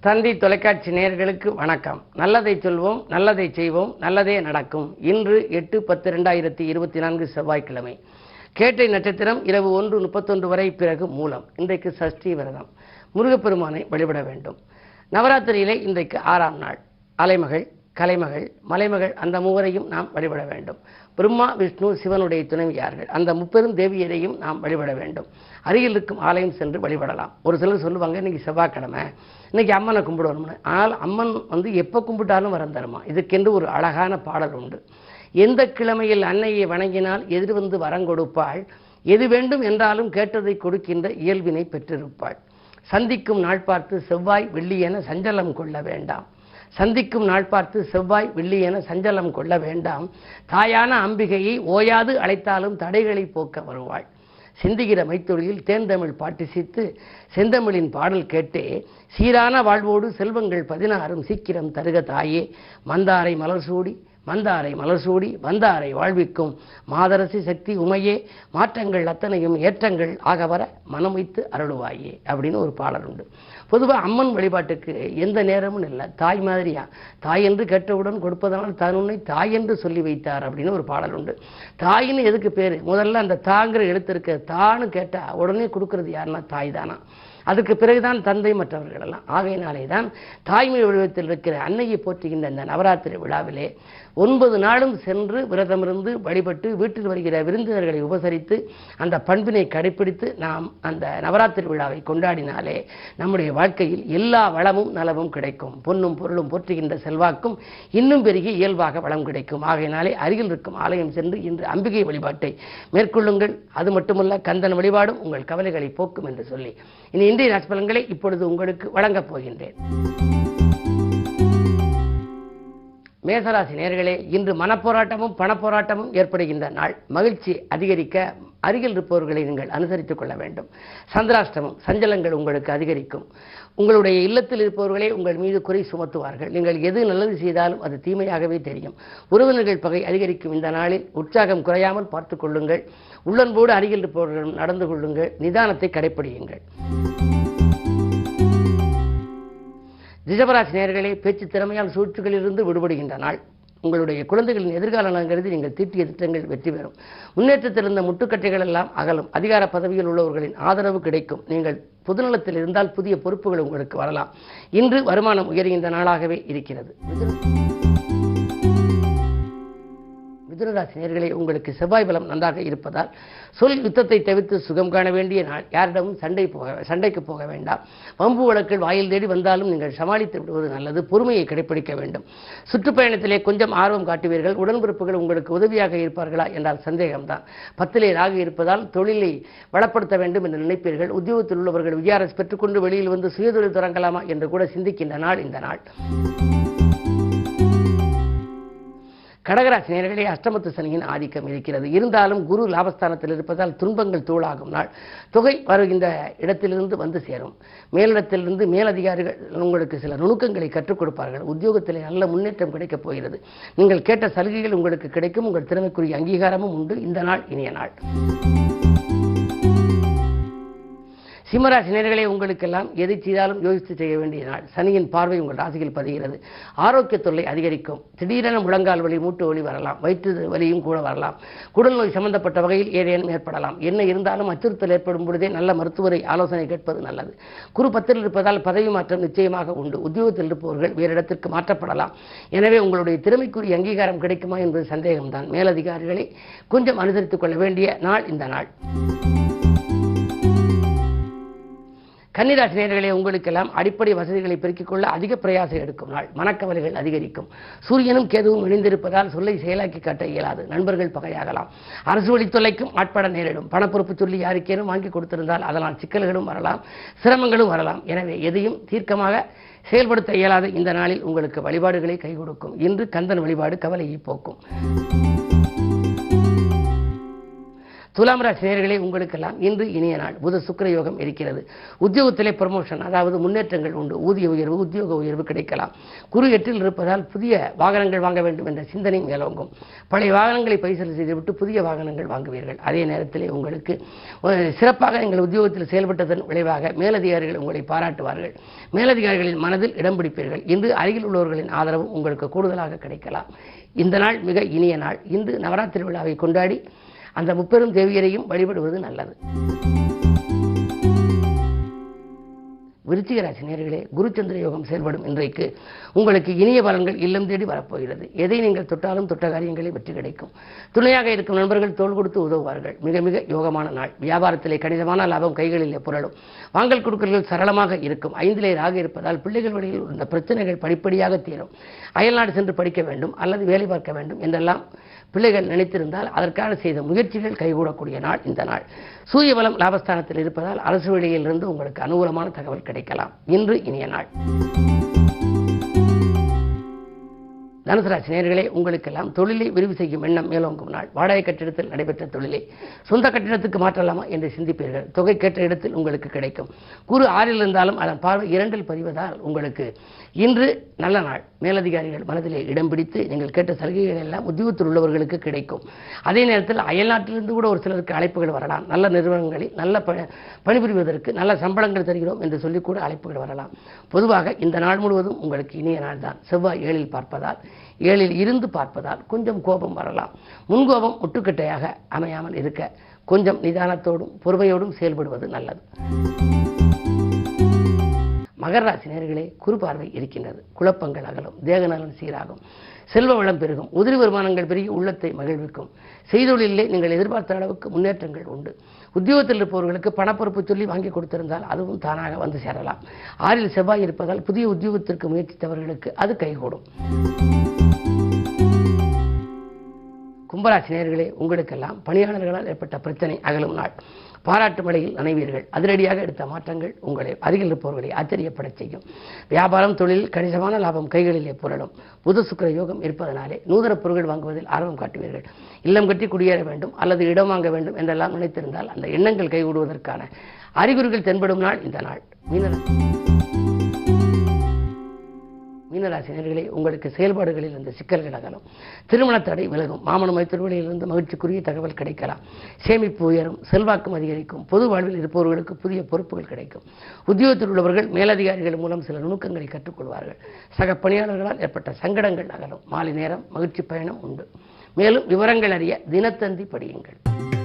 தந்தி தொலைக்காட்சி நேயர்களுக்கு வணக்கம். நல்லதை சொல்வோம் நல்லதை செய்வோம் நல்லதே நடக்கும். இன்று எட்டு பத்து ரெண்டாயிரத்தி இருபத்தி நான்கு செவ்வாய்க்கிழமை. கேட்டை நட்சத்திரம் இரவு ஒன்று முப்பத்தொன்று வரை பிறகு மூலம். இன்றைக்கு சஷ்டி விரதம். முருகப்பெருமானை வழிபட வேண்டும். நவராத்திரியிலே இன்றைக்கு ஆறாம் நாள். அலைமகள் கலைமகள் மலைமகள் அந்த மூவரையும் நாம் வழிபட வேண்டும். பிரம்மா விஷ்ணு சிவனுடைய துணைவியார்கள் அந்த முப்பெரும் தேவியரையும் நாம் வழிபட வேண்டும். அருகில் இருக்கும் ஆலயம் சென்று வழிபடலாம். ஒரு சிலர் சொல்லுவாங்க இன்னைக்கு செவ்வாய்க்கிழமை இன்னைக்கு அம்மனை கும்பிடணும்னு ஆனால் அம்மன் வந்து எப்போ கும்பிட்டாலும் வரம் தருமா? இதுக்கென்று ஒரு அழகான பாடல் உண்டு. எந்த கிழமையில் அன்னையை வணங்கினால் எதிர் வந்து வரங்கொடுப்பாள் எது வேண்டும் என்றாலும் கேட்டதை கொடுக்கின்ற இயல்பினை பெற்றிருப்பாள். சந்திக்கும் நாள் பார்த்து செவ்வாய் வெள்ளி என சஞ்சலம் கொள்ள வேண்டாம். சந்திக்கும் நாள் பார்த்து செவ்வாய் வெள்ளி என சஞ்சலம் கொள்ள வேண்டாம். தாயான அம்பிகையை ஓயாது அழைத்தாலும் தடைகளை போக்க வருவாள். சிந்துகிற மைத்தொழியில் தேர்ந்தமிழ் பாட்டிசித்து செந்தமிழின் பாடல் கேட்டே சீரான வாழ்வோடு செல்வங்கள் பதினாறும் சீக்கிரம் தருக தாயே. மந்தாரை மலர் சூடி மந்தாரை மலர் சூடி வந்தாரை வாழ்விக்கும். மாதரசி சக்தி உமையே மாற்றங்கள் அத்தனையும் ஏற்றங்கள் ஆக வர மனம் வைத்து அருளுவாயே அப்படின்னு ஒரு பாடல் உண்டு. பொதுவாக அம்மன் வழிபாட்டுக்கு எந்த நேரமும் இல்லை. தாய் மாதிரியா? தாய் என்று கேட்டவுடன் கொடுப்பதனால் தான் தாய் என்று சொல்லி வைத்தார் அப்படின்னு ஒரு பாடல் உண்டு. தாயின்னு எதுக்கு பேர்? முதல்ல அந்த தாங்கிற எழுத்து இருக்க தான்னு கேட்டால் உடனே கொடுக்கறது யாருன்னா தாய் தானா? அதுக்கு பிறகுதான் தந்தை மற்றவர்கள் எல்லாம். ஆகையினாலே தான் தாய்மை வடிவத்தில் இருக்கிற அன்னையை போற்றுகின்ற இந்த நவராத்திரி விழாவிலே ஒன்பது நாளும் சென்று விரதமிருந்து வழிபட்டு வீட்டில் வருகிற விருந்தினர்களை உபசரித்து அந்த பண்பினை கடைபிடித்து நாம் அந்த நவராத்திரி விழாவை கொண்டாடினாலே நம்முடைய வாழ்க்கையில் எல்லா வளமும் நலமும் கிடைக்கும். பொன்னும் பொருளும் போற்றுகின்ற செல்வாக்கும் இன்னும் பெருகி இயல்பாக வளம் கிடைக்கும். ஆகையினாலே அருகில் இருக்கும் ஆலயம் சென்று இன்று அம்பிகை வழிபாட்டை மேற்கொள்ளுங்கள். அது மட்டுமல்ல கந்தன் வழிபாடும் உங்கள் கவலைகளை போக்கும் என்று சொல்லி. இனி இன்றைய ராசிபலன்களை இப்பொழுது உங்களுக்கு வழங்கப் போகின்றேன். மேசராசி நேர்களே இன்று மனப்போராட்டமும் பணப்போராட்டமும் ஏற்படுகின்ற நாள். மகிழ்ச்சி அதிகரிக்க அருகில் இருப்பவர்களை நீங்கள் அனுசரித்துக் கொள்ள வேண்டும். சந்திராஷ்டமம் சஞ்சலங்கள் உங்களுக்கு அதிகரிக்கும். உங்களுடைய இல்லத்தில் இருப்பவர்களே உங்கள் மீது குறை சுமத்துவார்கள். நீங்கள் எது நல்லது செய்தாலும் அது தீமையாகவே தெரியும். உறவினர்கள் பகை அதிகரிக்கும் இந்த நாளில் உற்சாகம் குறையாமல் பார்த்துக் கொள்ளுங்கள். உள்ளன்போடு அருகில் இருப்பவர்களும் நடந்து கொள்ளுங்கள். நிதானத்தை கடைப்பிடியுங்கள். ரிஷபராசி நேர்களே பேச்சு திறமையால் சூழ்ச்சிகளிலிருந்து விடுபடுகின்ற நாள். உங்களுடைய குழந்தைகளின் எதிர்கால கருதி நீங்கள் தீட்டிய திட்டங்கள் வெற்றி பெறும். முன்னேற்றத்தில் இருந்த முட்டுக்கட்டைகள் எல்லாம் அகலும். அதிகார பதவியில் உள்ளவர்களின் ஆதரவு கிடைக்கும். நீங்கள் பொதுநலத்தில் இருந்தால் புதிய பொறுப்புகள் உங்களுக்கு வரலாம். இன்று வருமானம் உயர்கின்ற நாளாகவே இருக்கிறது. மிதுனராசினியர்களே உங்களுக்கு செவ்வாய் பலம் நன்றாக இருப்பதால் சொல் யுத்தத்தை தவிர்த்து சுகம் காண வேண்டிய நாள் யாரிடமும் சண்டை போக சண்டைக்கு போக வேண்டாம். வம்பு வழக்கில் வாயில் தேடி வந்தாலும் நீங்கள் சமாளித்து விடுவது நல்லது பொறுமையை கடைபிடிக்க வேண்டும். சுற்றுப்பயணத்திலே கொஞ்சம் ஆர்வம் காட்டுவீர்கள் உடன்பிறப்புகள் உங்களுக்கு உதவியாக இருப்பார்களா என்றால் சந்தேகம்தான். பத்திலே ராகு இருப்பதால் தொழிலை வளப்படுத்த வேண்டும் என்று நினைப்பீர்கள். உத்தியோகத்தில் உள்ளவர்கள் விஜயாரஸ் பெற்றுக்கொண்டு வெளியில் வந்து சுயதொழில் தொடங்கலாமா என்று கூட சிந்திக்கின்ற நாள் இந்த நாள். கடகராசி நேர்களே அஷ்டமத்து சனியின் ஆதிக்கம் இருக்கிறது. இருந்தாலும் குரு லாபஸ்தானத்தில் இருப்பதால் துன்பங்கள் தூளாகும் நாள் தொகை வருகின்ற இடத்திலிருந்து வந்து சேரும். மேலிடத்திலிருந்து மேலதிகாரிகள் உங்களுக்கு சில நுணுக்கங்களை கற்றுக் கொடுப்பார்கள். உத்தியோகத்தில் நல்ல முன்னேற்றம் கிடைக்கப் போகிறது. நீங்கள் கேட்ட சலுகைகள் உங்களுக்கு கிடைக்கும். உங்கள் திறமைக்குரிய அங்கீகாரமும் உண்டு. இந்த நாள் இனிய நாள். சிம்மராசி நேர்களே உங்களுக்கெல்லாம் எதை செய்தாலும் யோசித்து செய்ய வேண்டிய நாள். சனியின் பார்வை உங்கள் ராசியில் பதிகிறது. ஆரோக்கிய தொல்லை அதிகரிக்கும். திடீரென முழங்கால் வலி மூட்டு வலி வரலாம். வயிற்று வலியும் கூட வரலாம். குடல் நோய் சம்பந்தப்பட்ட வகையில் ஏதேனும் ஏற்படலாம். என்ன இருந்தாலும் அச்சுறுத்தல் ஏற்படும் பொழுதே நல்ல மருத்துவரை ஆலோசனை கேட்பது நல்லது. குரு பத்தில் இருப்பதால் பதவி மாற்றம் நிச்சயமாக உண்டு. உத்தியோகத்தில் இருப்பவர்கள் வேறு இடத்திற்கு மாற்றப்படலாம். எனவே உங்களுடைய திறமைக்குரிய அங்கீகாரம் கிடைக்குமா என்பது சந்தேகம்தான். மேலதிகாரிகளை கொஞ்சம் அனுசரித்துக் கொள்ள வேண்டிய நாள் இந்த நாள். கன்னிராசி நேர்களே உங்களுக்கெல்லாம் அடிப்படை வசதிகளை பெருக்கிக் கொள்ள அதிக பிரயாசம் எடுக்கும் நாள். மனக்கவலைகள் அதிகரிக்கும். சூரியனும் கேதுவும் இணைந்திருப்பதால் சொல்லை செயலாக்கி காட்ட இயலாது. நண்பர்கள் பகையாகலாம். அரசு வழி தொல்லைக்கும் ஆட்பட நேரிடும். பணப்பொறுப்பு சொல்லி யாருக்கேனும் வாங்கி கொடுத்திருந்தால் அதனால் சிக்கல்களும் வரலாம் சிரமங்களும் வரலாம். எனவே எதையும் தீர்க்கமாக செயல்படுத்த இயலாத. இந்த நாளில் உங்களுக்கு வழிபாடுகளை கை கொடுக்கும். இன்று கந்தன் வழிபாடு கவலையை போக்கும். துலாம் ராசி நேயர்களே உங்களுக்கெல்லாம் இன்று இனிய நாள். புத சுக்கர யோகம் இருக்கிறது. உத்தியோகத்திலே ப்ரமோஷன் அதாவது முன்னேற்றங்கள் உண்டு. ஊதிய உயர்வு உத்தியோக உயர்வு கிடைக்கலாம். குறு எட்டில் இருப்பதால் புதிய வாகனங்கள் வாங்க வேண்டும் என்ற சிந்தனை மேலோங்கும் பழைய வாகனங்களை பரிசீலனை செய்துவிட்டு புதிய வாகனங்கள் வாங்குவீர்கள். அதே நேரத்திலே உங்களுக்கு சிறப்பாக எங்கள் உத்தியோகத்தில் செயல்பட்டதன் விளைவாக மேலதிகாரிகள் உங்களை பாராட்டுவார்கள். மேலதிகாரிகளின் மனதில் இடம் பிடிப்பீர்கள். இன்று அருகில் உள்ளவர்களின் ஆதரவு உங்களுக்கு கூடுதலாக கிடைக்கலாம். இந்த நாள் மிக இனிய நாள். இன்று நவராத்திரி விழாவை கொண்டாடி அந்த முப்பெரும் தேவியரையும் வழிபடுவது நல்லது. விருச்சிகராசி நேர்களே குருச்சந்திர யோகம் செயல்படும் இன்றைக்கு உங்களுக்கு இனிய பலன்கள் இல்லம் தேடி வரப்போகிறது. எதை நீங்கள் தொட்டாலும் தொட்ட காரியங்களை வெற்றி கிடைக்கும். துணையாக இருக்கும் நண்பர்கள் தோள் கொடுத்து உதவுவார்கள். மிக மிக யோகமான நாள். வியாபாரத்திலே கணிதமான லாபம் கைகளிலே புரளும். வாங்கல் கொடுக்கல்கள் சரளமாக இருக்கும். ஐந்திலே ராக இருப்பதால் பிள்ளைகள் வழியில் உள்ள பிரச்சனைகள் படிப்படியாக தீரும். அயல்நாடு சென்று படிக்க வேண்டும் அல்லது வேலை பார்க்க வேண்டும் என்றெல்லாம் பிள்ளைகள் நினைத்திருந்தால் அதற்கான செய்த முயற்சிகள் கைகூடக்கூடிய நாள் இந்த நாள். சூரிய பலம் லாபஸ்தானத்தில் இருப்பதால் அரசு வழியிலிருந்து உங்களுக்கு அனுகூலமான தகவல் கிடைக்கும். கிடைக்கலாம் இன்று இனிய நாள். தனுசு ராசி உங்களுக்கெல்லாம் தொழிலை விரிவு செய்யும் எண்ணம் மேலோங்கும் நாள். வாடகை கட்டிடத்தில் நடைபெற்ற தொழிலை சொந்த கட்டிடத்துக்கு மாற்றலாமா என்று சிந்திப்பீர்கள். தொகை கேட்ட இடத்தில் உங்களுக்கு கிடைக்கும். குரு ஆறில் இருந்தாலும் அதன் பார்வை இரண்டில் பதிவதால் உங்களுக்கு இன்று நல்ல நாள். மேலதிகாரிகள் மனதிலே இடம் பிடித்து நீங்கள் கேட்ட சலுகைகள் எல்லாம் உத்தியோகத்தில் உள்ளவர்களுக்கு கிடைக்கும். அதே நேரத்தில் அயல்நாட்டிலிருந்து கூட ஒரு சிலருக்கு அழைப்புகள் வரலாம். நல்ல நிறுவனங்களில் நல்ல பணிபுரிவதற்கு நல்ல சம்பளங்கள் தருகிறோம் என்று சொல்லி கூட அழைப்புகள் வரலாம். பொதுவாக இந்த நாள் முழுவதும் உங்களுக்கு இனிய நாள் தான் செவ்வாய் ஏழில் பார்ப்பதால் ஏழில் இருந்து பார்ப்பதால் கொஞ்சம் கோபம் வரலாம். முன்கோபம் முட்டுக்கட்டையாக அமையாமல் இருக்க கொஞ்சம் நிதானத்தோடும் பொறுமையோடும் செயல்படுவது நல்லது. மகர ராசி நேர்களே குறுபார்வை இருக்கின்றது. குழப்பங்கள் அகலும் தேகநலன் சீராகும். செல்வ வளம் பெருகும் உதிரி வருமானங்கள் பெருகி உள்ளத்தை மகிழ்விக்கும். செய்தொழிலே நீங்கள் எதிர்பார்த்த அளவுக்கு முன்னேற்றங்கள் உண்டு. உத்தியோகத்தில் இருப்பவர்களுக்கு பணப்பொறுப்பு சொல்லி வாங்கி கொடுத்திருந்தால் அதுவும் தானாக வந்து சேரலாம். ஆறில் செவ்வாய் இருப்பதால் புதிய உத்தியோகத்திற்கு முயற்சித்தவர்களுக்கு அது கைகூடும். கும்பராசி நேர்களே உங்களுக்கெல்லாம் பணியாளர்களால் ஏற்பட்ட பிரச்சனை அகலும் நாள். பாராட்டு மழையில் நனைவீர்கள். அதிரடியாக எடுத்த மாற்றங்கள் உங்களை அருகில் இருப்பவர்களை ஆச்சரியப்படச் செய்யும். வியாபாரம் தொழில் கணிசமான லாபம் கைகளிலே புரளும். புது சுக்கிர யோகம் இருப்பதனாலே நூதன பொருட்கள் வாங்குவதில் ஆர்வம் காட்டுவீர்கள். இல்லம் கட்டி குடியேற வேண்டும் அல்லது இடம் வாங்க வேண்டும் என்றெல்லாம் நினைத்திருந்தால் அந்த எண்ணங்கள் கைகூடுவதற்கான அறிகுறிகள் தென்படும் நாள் இந்த நாள். மீனர உங்களுக்கு செயல்பாடுகளில் இருந்த சிக்கல்கள் அகலும். திருமண தடை விலகும். மாமன மைத்திருவழியிலிருந்து மகிழ்ச்சிக்குரிய தகவல் கிடைக்கலாம். சேமிப்பு உயரும். செல்வாக்கும் அதிகரிக்கும். பொது வாழ்வில் இருப்பவர்களுக்கு புதிய பொறுப்புகள் கிடைக்கும். உத்தியோகத்தில் உள்ளவர்கள் மேலதிகாரிகள் மூலம் சில நுணுக்கங்களை கற்றுக்கொள்வார்கள். சக பணியாளர்களால் ஏற்பட்ட சங்கடங்கள் அகலும். மாலை நேரம் மகிழ்ச்சி பயணம் உண்டு. மேலும் விவரங்கள் அறிய தினத்தந்தி படியுங்கள்.